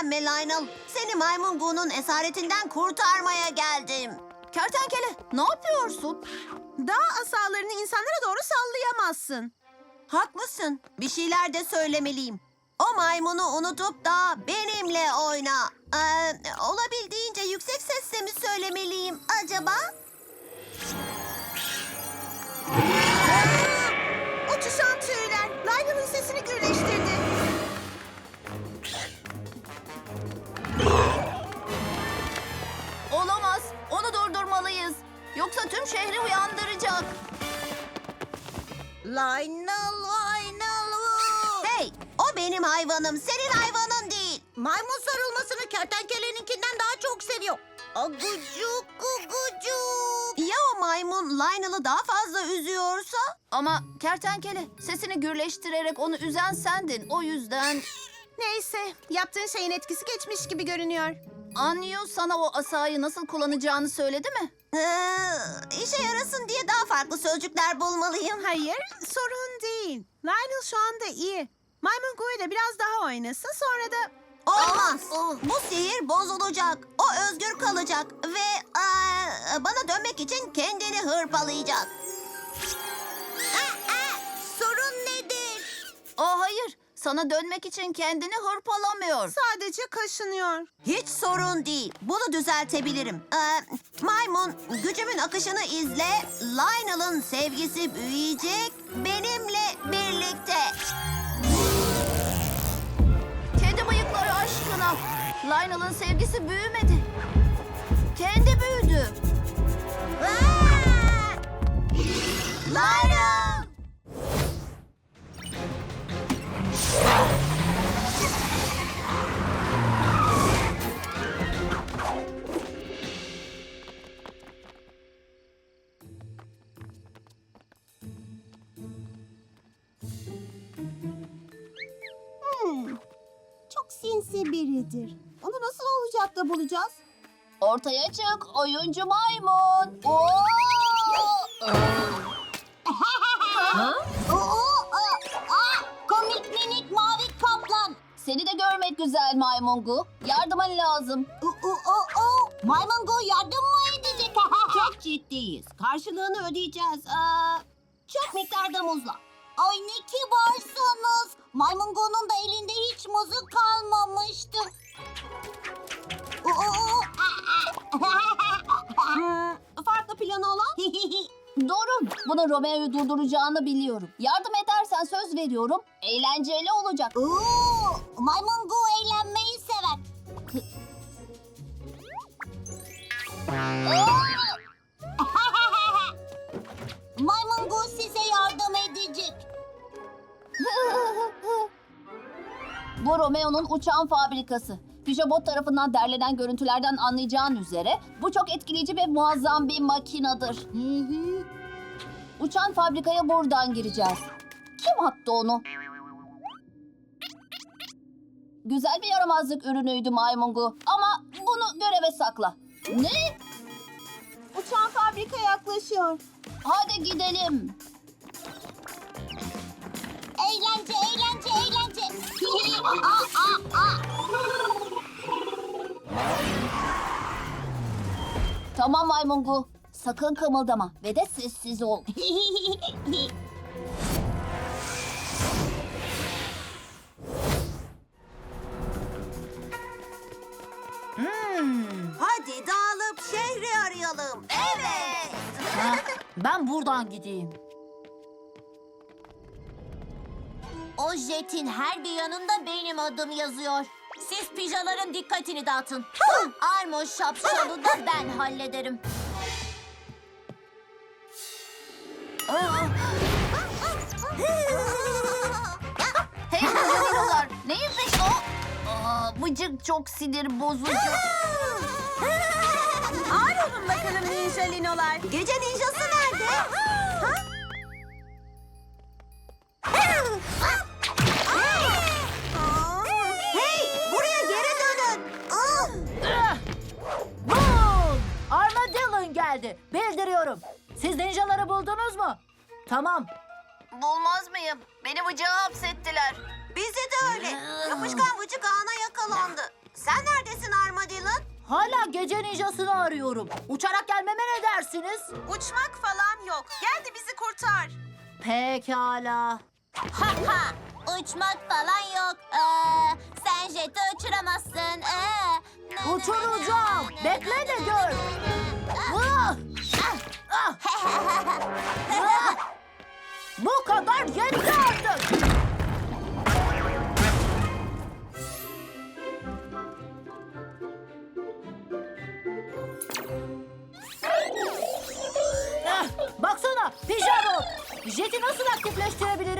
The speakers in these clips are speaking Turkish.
endişelenme Lionel. Seni maymun Gu'nun esaretinden kurtarmaya geldim. Kertenkele ne yapıyorsun? Dağ asalarını insanlara doğru sallayamazsın. Haklısın. Bir şeyler de söylemeliyim. O maymunu unutup da benimle oyna. Ee, olabildiğince yüksek sesle mi söylemeliyim acaba? Uçuşan tüyler Lionel'ın sesini gürleştirdi. Yoksa tüm şehri uyandıracak. Lionel, Lionel. Hey, o benim hayvanım, senin hayvanın değil. Maymun sarılmasını kertenkeleninkinden daha çok seviyor. Agucuk, gugucuk. Ya o maymun Lionel'ı daha fazla üzüyorsa? Ama kertenkele sesini gürleştirerek onu üzen sendin. O yüzden Neyse, yaptığın şeyin etkisi geçmiş gibi görünüyor. Anyu sana o asayı nasıl kullanacağını söyledi mi? Ee, işe yarasın diye daha farklı sözcükler bulmalıyım. Hayır, sorun değil. Lionel şu anda iyi. Maymun Gu ile biraz daha oynasın sonra da... Olmaz. Oh. Bu sihir bozulacak. O özgür kalacak ve aa, bana dönmek için kendini hırpalayacak. Sorun nedir? Aa hayır. Sana dönmek için kendini hırpalamıyor. Sadece kaşınıyor. Hiç sorun değil. Bunu düzeltebilirim. Ee, maymun, gücümün akışını izle. Lionel'ın sevgisi büyüyecek. Benimle birlikte. Kedi bıyıkları aşkına. Lionel'ın sevgisi büyümedi. Kendi büyüdü. Lionel! Bulacağız? Ortaya çık oyuncu maymun. Oo! Oo, aa, aa, komik minik mavi kaplan. Seni de görmek güzel maymungu. Yardımın lazım. Oo, oo, oo. Maymun Go yardım mı edecek? Çok ciddiyiz. Karşılığını ödeyeceğiz. Aa, çok miktarda muzla. Ay ne kibarsınız. Maymun Go'nun da elinde hiç muzu kalmamıştı. Hmm, farklı planı olan? Doğru. Bunu Romeo'yu durduracağını biliyorum. Yardım edersen söz veriyorum. Eğlenceli olacak. Oo, Maymun Go eğlenmeyi sever. Maymun Go size yardım edecek. Bu Romeo'nun uçağın fabrikası. Pijabot tarafından derlenen görüntülerden anlayacağın üzere bu çok etkileyici ve muazzam bir makinedir. Uçan fabrikaya buradan gireceğiz. Kim attı onu? Güzel bir yaramazlık ürünüydü maymungu ama bunu göreve sakla. Ne? Uçağın fabrika yaklaşıyor. Hadi gidelim. Eğlence, eğlence, eğlence. aa, aa, aa. Tamam maymungu. Sakın kımıldama ve de sessiz ol. Hadi dağılıp şehri arayalım. Evet. ben buradan gideyim. O jetin her bir yanında benim adım yazıyor. Siz pijaların dikkatini dağıtın. Armo şapşalı da ben hallederim. Hey Bıcık Neyin peşi o? Aa, bıcık çok sinir bozucu. Ağır olun bakalım ninja linolar. Gece ninjası nerede? Hey, geldi. Bildiriyorum. Siz ninjaları buldunuz mu? Tamam. Bulmaz mıyım? Beni bıcığa hapsettiler. Bizi de öyle. Yapışkan vıcık ağına yakalandı. Sen neredesin Armadillon? Hala gece ninjasını arıyorum. Uçarak gelmeme ne dersiniz? Uçmak falan yok. Gel de bizi kurtar. Pekala. Ha ha! Uçmak falan yok. Ee, sen jeti uçuramazsın. Ee, Uçuracağım. Bekle de gör. Bu kadar yetti artık. Eh, Baksana pijama. Jeti nasıl aktifleştirebilirim?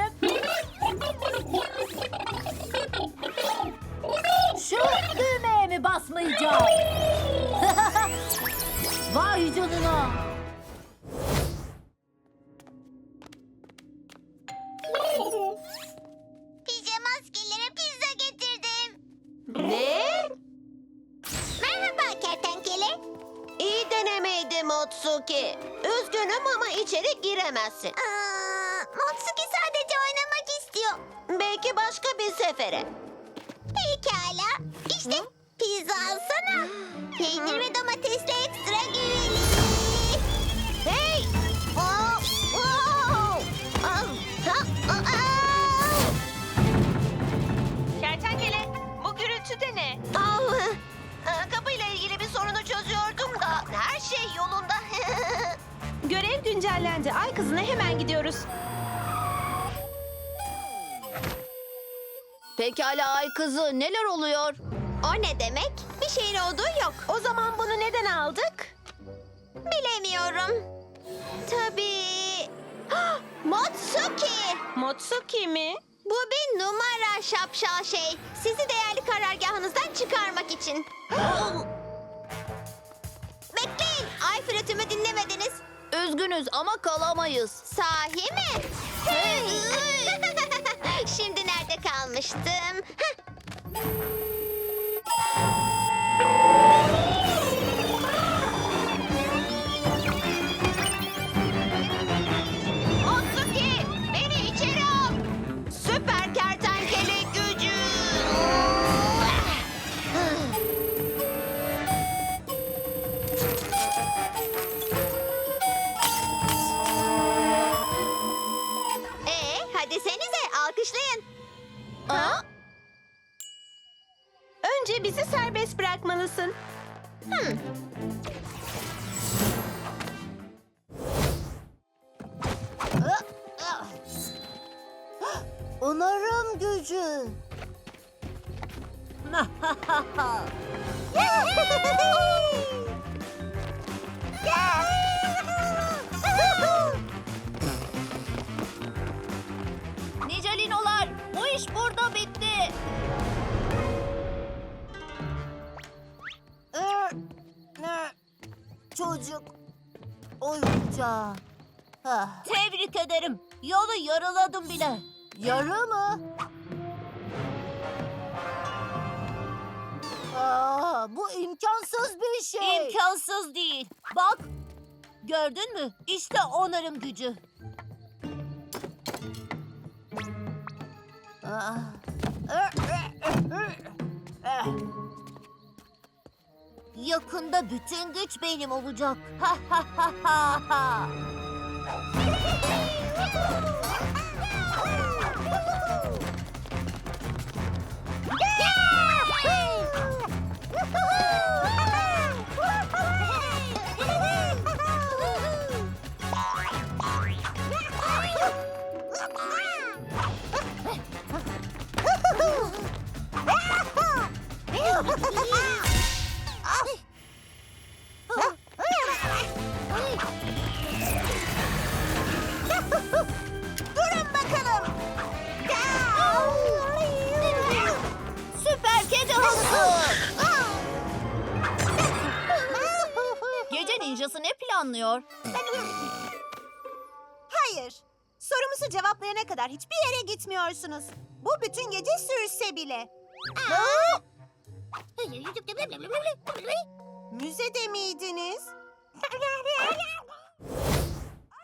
Pekala ay kızı neler oluyor? o ne demek? Bir şeyin olduğu yok. O zaman bunu neden aldık? Bilemiyorum. Tabii. Motsuki! Motsuki mi? Bu bir numara şapşal şey. Sizi değerli karargahınızdan çıkarmak için. Bekleyin. Ay flütümü dinlemediniz. Üzgünüz ama kalamayız. Sahi mi? Şimdi nerede kalmıştım? Heh. İş burada bitti. Çocuk oyuncağı. Tebrik ederim. Yolu yarıladım bile. Yarı mı? Aa, bu imkansız bir şey. İmkansız değil. Bak. Gördün mü? İşte onarım gücü. Yakında bütün güç benim olacak. Ha ha ha ha ha. Gitmiyorsunuz. Bu bütün gece sürse bile. Müzede miydiniz?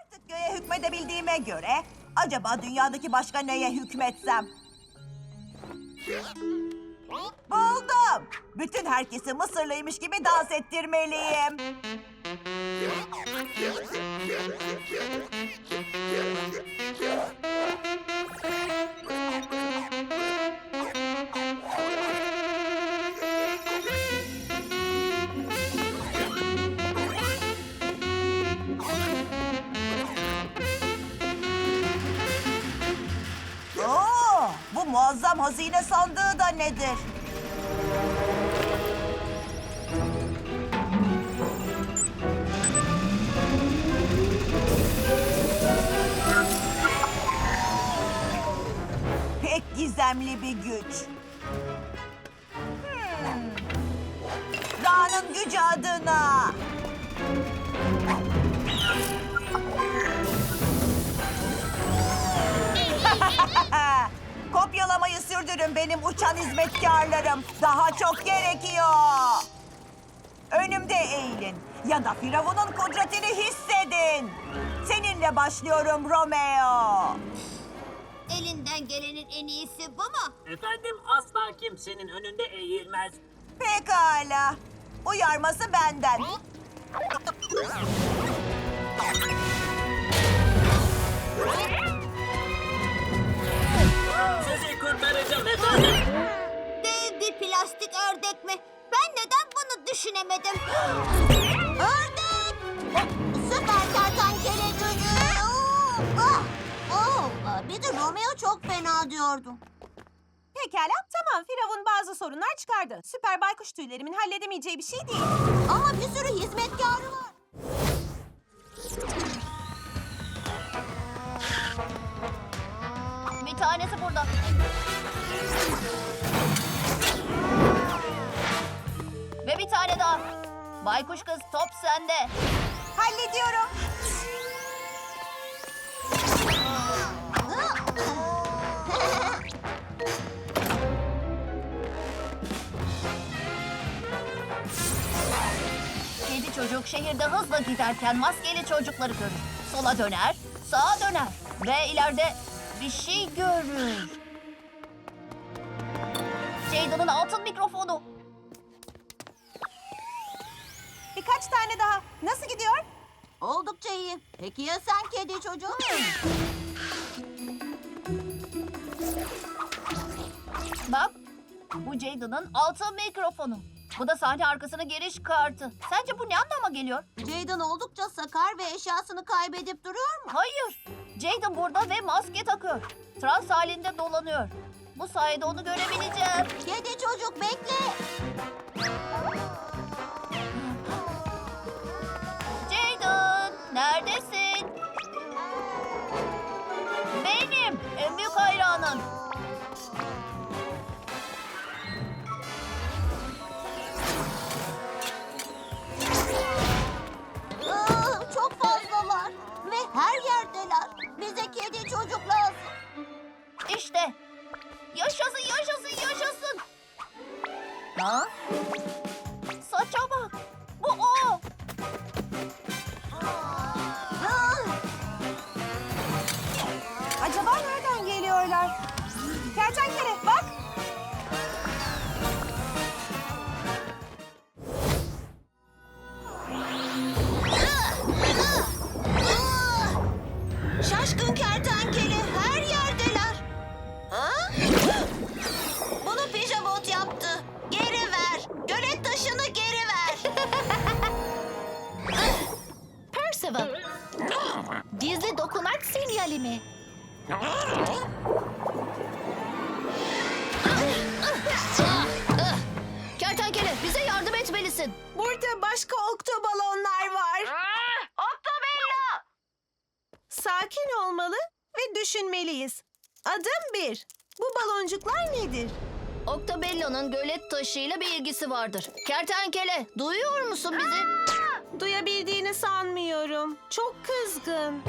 Artık göğe hükmedebildiğime göre acaba dünyadaki başka neye hükmetsem? Buldum. Bütün herkesi Mısırlıymış gibi dans ettirmeliyim. Hazine sandığı da nedir? Pek gizemli bir güç. Hmm. Dağın gücü adına. Sürdürün benim uçan hizmetkarlarım. Daha çok gerekiyor. Önümde eğilin ya da Firavun'un kudretini hissedin. Seninle başlıyorum Romeo. Elinden gelenin en iyisi bu mu? Efendim asla kimsenin önünde eğilmez. Pekala. Uyarması benden. Sizi kurtaracağım efendim. Dev bir plastik ördek mi? Ben neden bunu düşünemedim? ördek! Süper kertenkele gücü! Ah! Oh, bir de Romeo çok fena diyordum. Pekala tamam Firavun bazı sorunlar çıkardı. Süper baykuş tüylerimin halledemeyeceği bir şey değil. Ama bir sürü hizmetkarı var. Tanesi burada. Ve bir tane daha. Baykuş kız top sende. Hallediyorum. Kedi çocuk şehirde hızla giderken maskeli çocukları görür. Sola döner, sağa döner ve ileride bir şey görür. Jaden'ın altın mikrofonu. Birkaç tane daha. Nasıl gidiyor? Oldukça iyi. Peki ya sen kedi çocuğu? Bak, bu Jaden'ın altın mikrofonu. Bu da sahne arkasının giriş kartı. Sence bu ne anlama geliyor? Jaden oldukça sakar ve eşyasını kaybedip duruyor mu? Hayır. Jaden burada ve maske takıyor. Trans halinde dolanıyor. Bu sayede onu görebileceğim. Kedi çocuk bekle. Yerdeler. Bize kedi çocuk lazım. İşte. Yaşasın, yaşasın, yaşasın. Ha? Baloncuklar nedir? Octobello'nun gölet taşıyla bir ilgisi vardır. Kertenkele, duyuyor musun bizi? Duyabildiğini sanmıyorum. Çok kızgın.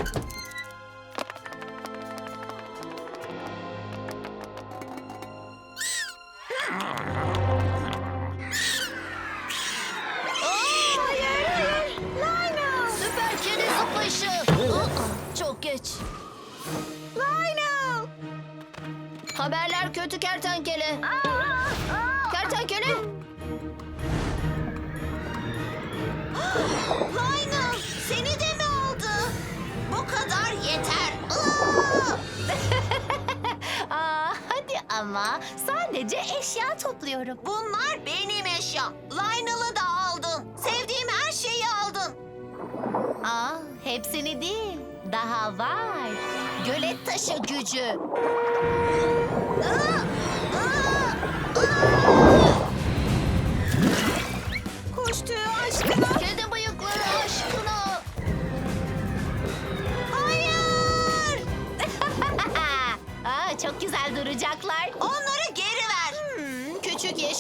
Topluyorum. Bunlar benim eşyam. Lionel'ı da aldın. Sevdiğim her şeyi aldın. Aa, hepsini değil. Daha var. Gölet taşı gücü. Kuş tüyü aşkına. Kedi bıyıkları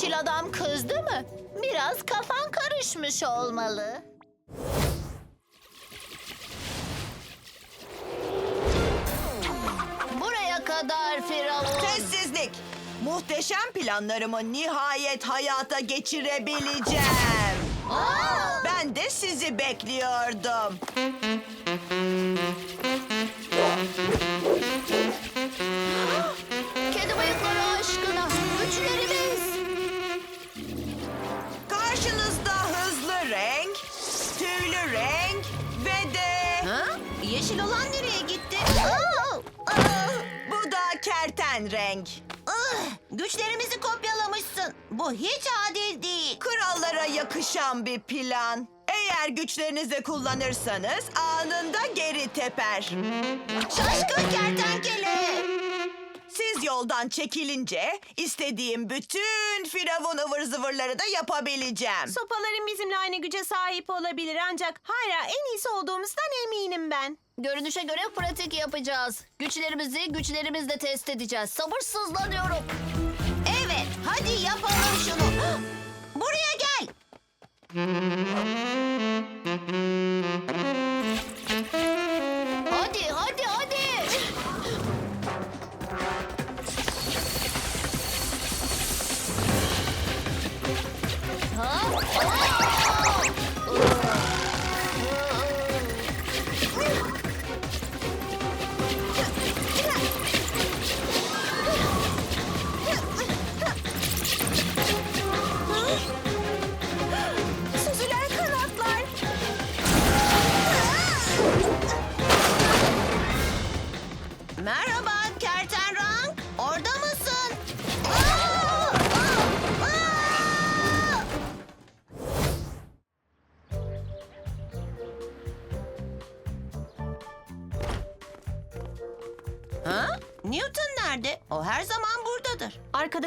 yeşil adam kızdı mı? Biraz kafan karışmış olmalı. Buraya kadar Firavun. Sessizlik. Muhteşem planlarımı nihayet hayata geçirebileceğim. Ben de sizi bekliyordum. Renk. Ah! Güçlerimizi kopyalamışsın. Bu hiç adil değil. Krallara yakışan bir plan. Eğer güçlerinizi kullanırsanız anında geri teper. Şaşkın kertenkele. Siz yoldan çekilince istediğim bütün firavun ıvır zıvırları da yapabileceğim. Sopaların bizimle aynı güce sahip olabilir ancak hala en iyisi olduğumuzdan eminim ben. Görünüşe göre pratik yapacağız. Güçlerimizi güçlerimizle test edeceğiz. Sabırsızlanıyorum. Evet, hadi yapalım şunu. Buraya gel.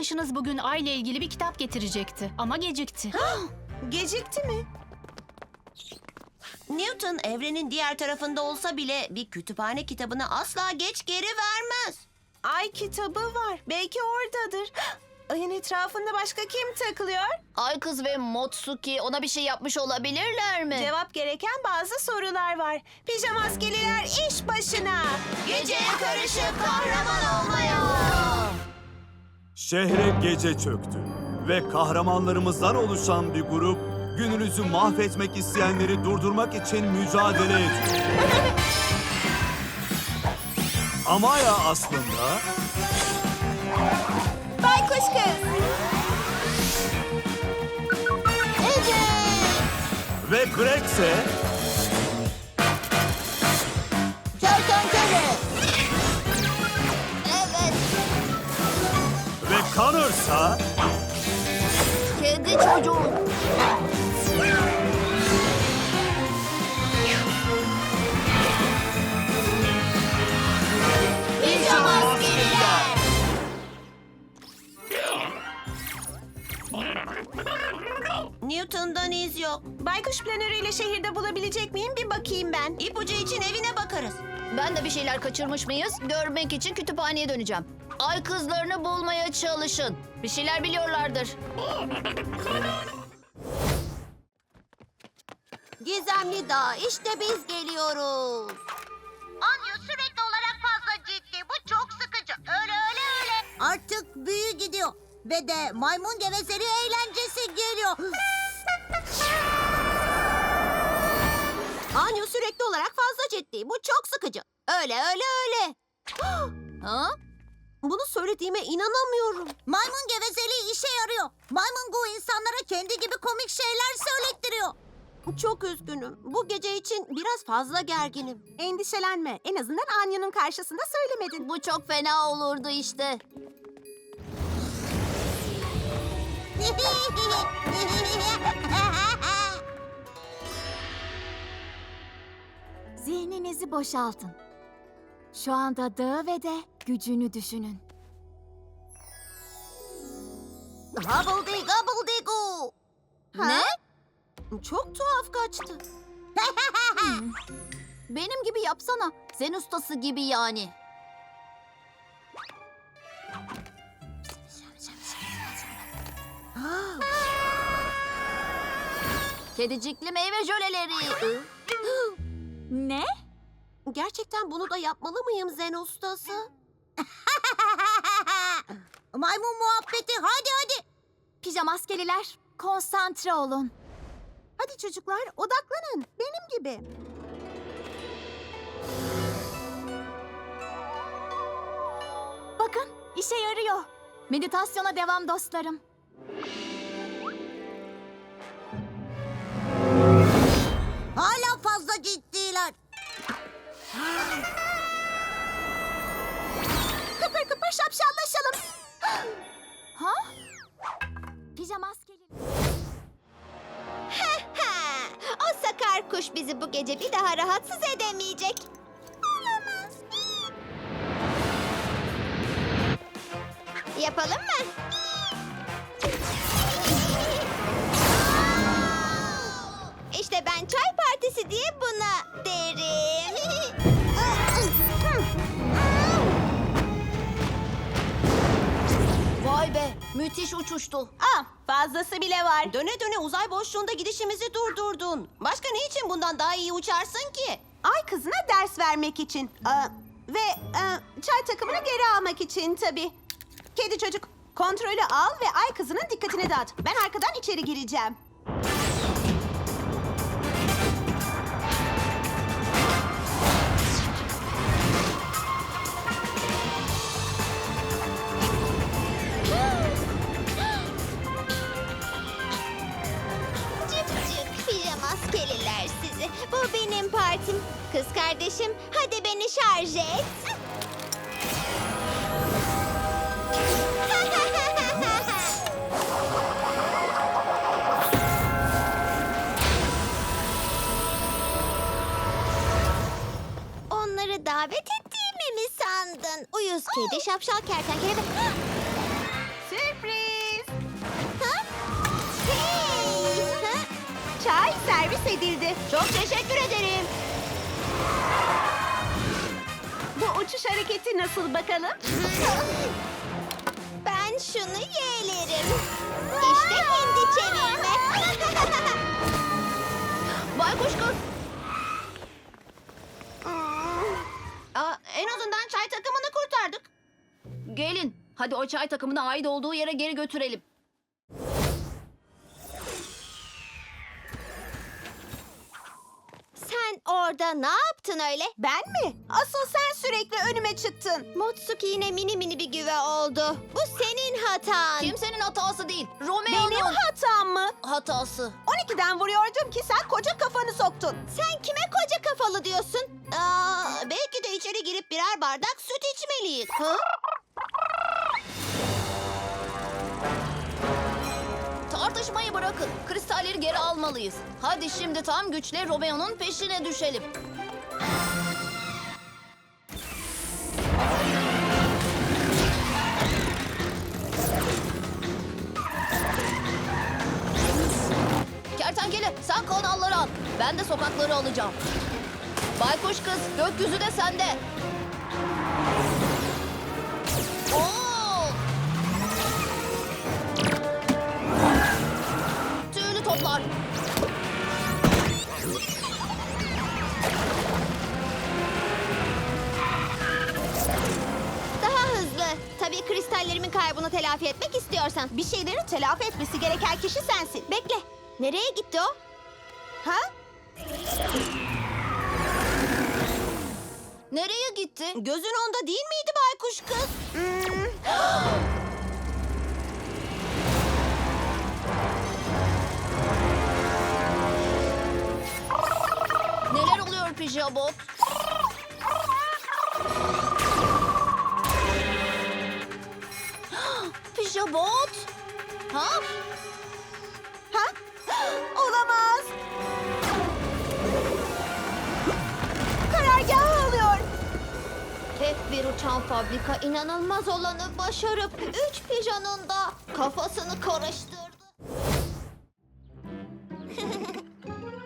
Arkadaşınız bugün ay ile ilgili bir kitap getirecekti ama gecikti. Gecikti mi? Newton evrenin diğer tarafında olsa bile bir kütüphane kitabını asla geç geri vermez. Ay kitabı var. Belki oradadır. Ayın etrafında başka kim takılıyor? Ay kız ve Motsuki ona bir şey yapmış olabilirler mi? Cevap gereken bazı sorular var. Pijama askeriler iş başına. Geceye karışıp kahraman olmaya. Şehre gece çöktü ve kahramanlarımızdan oluşan bir grup gününüzü mahvetmek isteyenleri durdurmak için mücadele ediyor. Amaya aslında Baykuş kız. ve Greg ise Kertenkele. Connor'sa Kedi çocuğu. Pijama askeriler. Newton'dan iz yok. Baykuş planörüyle şehirde bulabilecek miyim bir bakayım ben. İpucu için evine bakarız. Ben de bir şeyler kaçırmış mıyız? Görmek için kütüphaneye döneceğim. Ay kızlarını bulmaya çalışın. Bir şeyler biliyorlardır. Gizemli Dağ, işte biz geliyoruz. Anyo sürekli olarak fazla ciddi. Bu çok sıkıcı. Öyle öyle öyle. Artık büyü gidiyor. Ve de maymun geveseri eğlencesi geliyor. Anyo sürekli olarak fazla ciddi. Bu çok sıkıcı. Öyle öyle öyle. Ha? Bunu söylediğime inanamıyorum. Maymun gevezeliği işe yarıyor. Maymun Gu insanlara kendi gibi komik şeyler söylettiriyor. Çok üzgünüm. Bu gece için biraz fazla gerginim. Endişelenme. En azından Anya'nın karşısında söylemedin. Bu çok fena olurdu işte. Zihninizi boşaltın. Şu anda dağı ve de gücünü düşünün. Hubbledy gobbledy Ne? Çok tuhaf kaçtı. Benim gibi yapsana. Zen ustası gibi yani. Kedicikli meyve jöleleri. Ne? Gerçekten bunu da yapmalı mıyım Zen ustası? Maymun muhabbeti hadi hadi. Pijamaskeliler, konsantre olun. Hadi çocuklar odaklanın. Benim gibi. Bakın, işe yarıyor. Meditasyona devam dostlarım. Hala fazla ciddiler. Kıpır şapşallaşalım. ha? Pijamaskeliler. Ha, o sakar kuş bizi bu gece bir daha rahatsız edemeyecek. Olamaz. Yapalım mı? İşte ben çay partisi diye buna müthiş uçuştu. Ah fazlası bile var. Döne döne uzay boşluğunda gidişimizi durdurdun. Başka ne için bundan daha iyi uçarsın ki? Ay kızına ders vermek için. Aa, ve e, çay takımını geri almak için tabii. Kedi çocuk kontrolü al ve ay kızının dikkatini dağıt. Ben arkadan içeri gireceğim. Kız kardeşim hadi beni şarj et. Onları davet ettiğimi mi sandın? Uyuz kedi, şapşal kertenkele ve... Sürpriz. Ha? Hey! Ha? Çay servis edildi. Çok teşekkür ederim. Uçuş hareketi nasıl bakalım? Ben şunu yeğlerim. İşte hindi çevirme. Baykuş kız. Aa, en azından çay takımını kurtardık. Gelin, hadi o çay takımını ait olduğu yere geri götürelim. Sen orada ne yaptın öyle? Ben mi? Asıl sen sürekli önüme çıktın. Motsuki yine mini mini bir güve oldu. Bu senin hatan. Kimsenin hatası değil, Benim Romeo'nun hatam mı? hatası. 12'den vuruyordum ki sen koca kafanı soktun. Sen kime koca kafalı diyorsun? Aa, belki de içeri girip birer bardak süt içmeliyiz. Ha? Kristalleri geri almalıyız. Hadi şimdi tam güçle Romeo'nun peşine düşelim. Kertenkele sen kanalları al. Ben de sokakları alacağım. Baykuş kız gökyüzü de sende. Kristallerimin kaybını telafi etmek istiyorsan. Bir şeyleri telafi etmesi gereken kişi sensin. Bekle. Nereye gitti o? Ha? Nereye gitti? Gözün onda değil miydi baykuş kız? Hmm, Neler oluyor Pijabot? Pijabot? Ha? Ha? Olamaz. Karargahı alıyor. Tek bir uçan fabrika inanılmaz olanı başarıp üç pijanın da kafasını karıştırdı.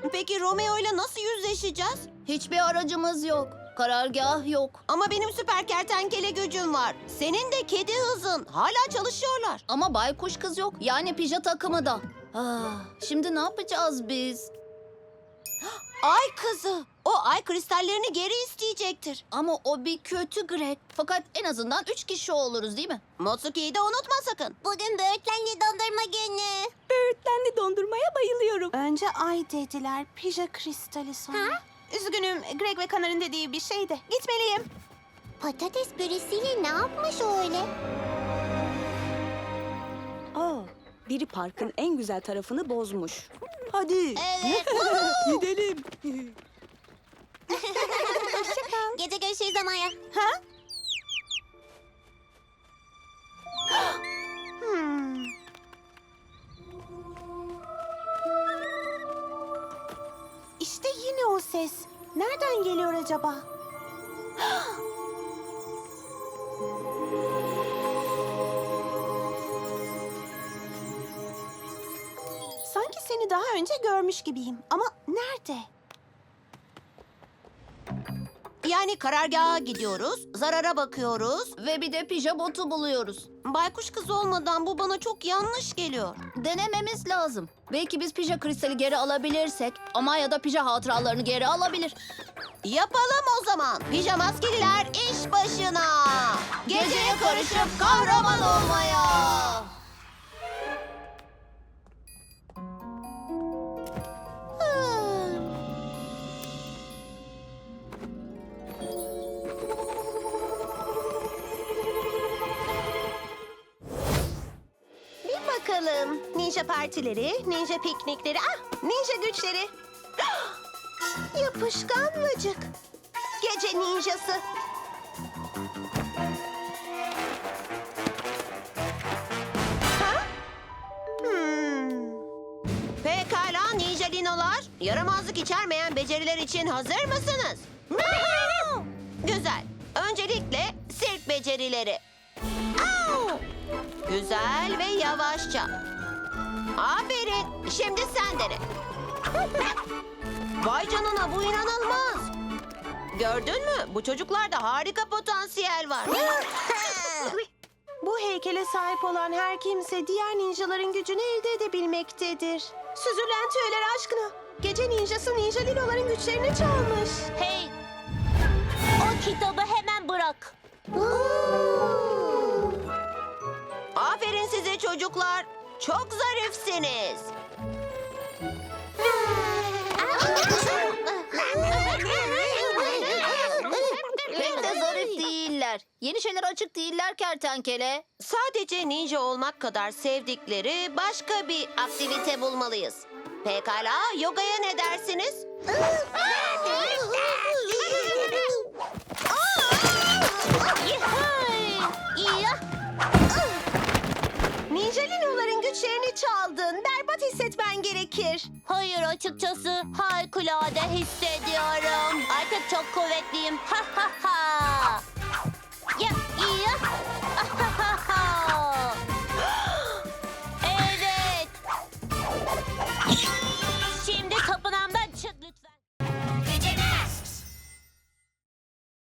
Peki Romeo ile nasıl yüzleşeceğiz? Hiçbir aracımız yok. Karargah yok. Ama benim süper kertenkele gücüm var. Senin de kedi hızın. Hala çalışıyorlar. Ama baykuş kız yok. Yani pija takımı da. Ah, şimdi ne yapacağız biz? Ay kızı. O ay kristallerini geri isteyecektir. Ama o bir kötü Greg. Fakat en azından üç kişi oluruz değil mi? Motsuki'yi de unutma sakın. Bugün böğürtlenli dondurma günü. Böğürtlenli dondurmaya bayılıyorum. Önce ay dediler, pija kristali sonra. Üzgünüm, Greg ve Kanar'ın dediği bir şeydi. Gitmeliyim. Patates püresiyle ne yapmış o öyle? Aa, biri parkın en güzel tarafını bozmuş. Hadi Evet. gidelim. Gece görüşürüz Amaya. Ha? Hmm. Yine o ses. Nereden geliyor acaba? Sanki seni daha önce görmüş gibiyim. Ama nerede? Yani karargaha gidiyoruz, zarara bakıyoruz. Ve bir de pijabotu buluyoruz. Baykuş kız olmadan bu bana çok yanlış geliyor. Denememiz lazım. Belki biz pija kristali geri alabilirsek Amaya da pija hatıralarını geri alabilir. Yapalım o zaman. Pijamaskeliler iş başına. Geceye karışıp kahraman olmaya. Ninja partileri, ninja piknikleri, ah ninja güçleri. Yapışkan vıcık. Gece ninjası. Ha? Hmm. Pekala ninjalinolar. Yaramazlık içermeyen beceriler için hazır mısınız? Güzel. Öncelikle sirk becerileri. Au! Güzel ve yavaşça. Aferin. Şimdi sen dene. Vay canına bu inanılmaz. Gördün mü? Bu çocuklarda harika potansiyel var. Bu heykele sahip olan her kimse diğer ninjaların gücünü elde edebilmektedir. Süzülen tüyler aşkına. Gece ninjası ninja linoların güçlerini çalmış. Hey! O kitabı hemen bırak. Aferin size çocuklar. Çok zarifsiniz. Pek de zarif değiller. Yeni şeyler açık değiller kertenkele. Sadece ninja olmak kadar sevdikleri başka bir aktivite bulmalıyız. Pekala, yogaya ne dersiniz? Gitarımı çaldın. Berbat hissetmen gerekir. Hayır açıkçası harikulade hissediyorum. Artık çok kuvvetliyim. Ha ha ha. Ya, ya. Ah, ha.